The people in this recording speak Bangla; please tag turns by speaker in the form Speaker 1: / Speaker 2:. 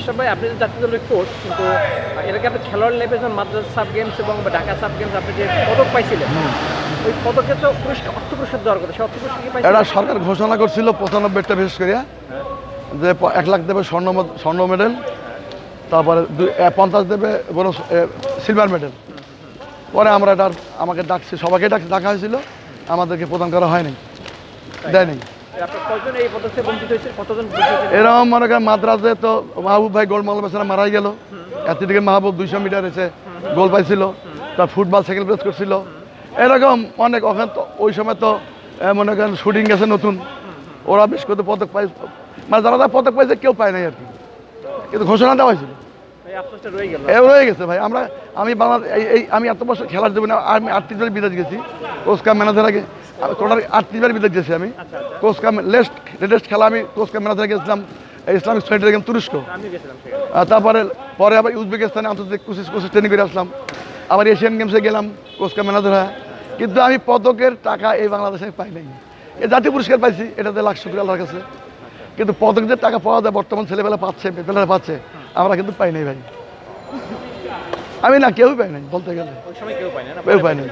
Speaker 1: আশরাফ ভাই আপনি যে জাতীয় দলের কোচ কিন্তু আগে আপনি খেলোয়াড় লেভেল মাদ্রাসা সাব গেমস এবং বাটা সাব গেমস আপনি যে পদক পাইছিলেন ওই পদকে তো পুরস্কার অর্থ পুরস্কার দেওয়ার কথা সে অর্থ পুরস্কার
Speaker 2: এটা সরকার ঘোষণা করছিল পঁচানব্বইটা বিশেষ করিয়া যে এক লাখ দেবে স্বর্ণ স্বর্ণ মেডেল তারপরে পঞ্চাশ দেবে বড় সিলভার মেডেল পরে আমরা এটা আমাকে ডাকছি সবাইকে ডাক ডাকা হয়েছিল আমাদেরকে প্রদান করা হয়নি দেয়নি।
Speaker 1: থেকে
Speaker 2: এরকম মনে করেন মাদ্রাসে তো মাহবুব ভাই গোল মাল বেচারা মারাই গেল। অ্যাথলেটিকের মাহবুব দুইশো মিটার এসে গোল পাইছিল তার ফুটবল সেকেন্ড প্লেস করছিল। এরকম অনেক ওখানে তো ওই সময় তো মনে করেন শুটিং গেছে নতুন। ওরা বেশ করে পদক পাই মানে যারা যারা পদক পাইছে কেউ পায় নাই আর কি। কিন্তু ঘোষণা দেওয়া হয়েছিল। এ রয়ে গেছে ভাই। আমরা আমি বাংলা এই আমি এত বছর খেলার জীবনে আমি আটত্রিশ বার বিদেশ গেছি। কাম ম্যানেজার আগে। টোটাল আটত্রিশ বার বিদেশ গেছি আমি। কোচ কাম লেস্ট লেটেস্ট খেলা আমি কোচ কাম ম্যানেজার গেছিলাম ইসলামিক স্টেটের গেম তুরস্ক। আর তারপরে পরে আবার উজবেকিস্তানে আন্তর্জাতিক কোচিস কোচিস ট্রেনিং করে আসলাম। আবার এশিয়ান গেমসে গেলাম কোচ কাম ম্যানেজার হয়ে। কিন্তু আমি পদকের টাকা এই বাংলাদেশে পাই নাই। এই জাতীয় পুরস্কার পাইছি এটাতে লাখ শুক্র আল্লাহর কাছে। কিন্তু পদক যে টাকা পাওয়া যায় বর্তমান ছেলেবেলা পাচ্ছে মেয়েবেলা পাচ্ছে আমরা কিন্তু পাই নাই ভাই। আমি না কেউই পাই নাই বলতে গেলে।
Speaker 1: কেউ
Speaker 2: কেউ পাই নাই।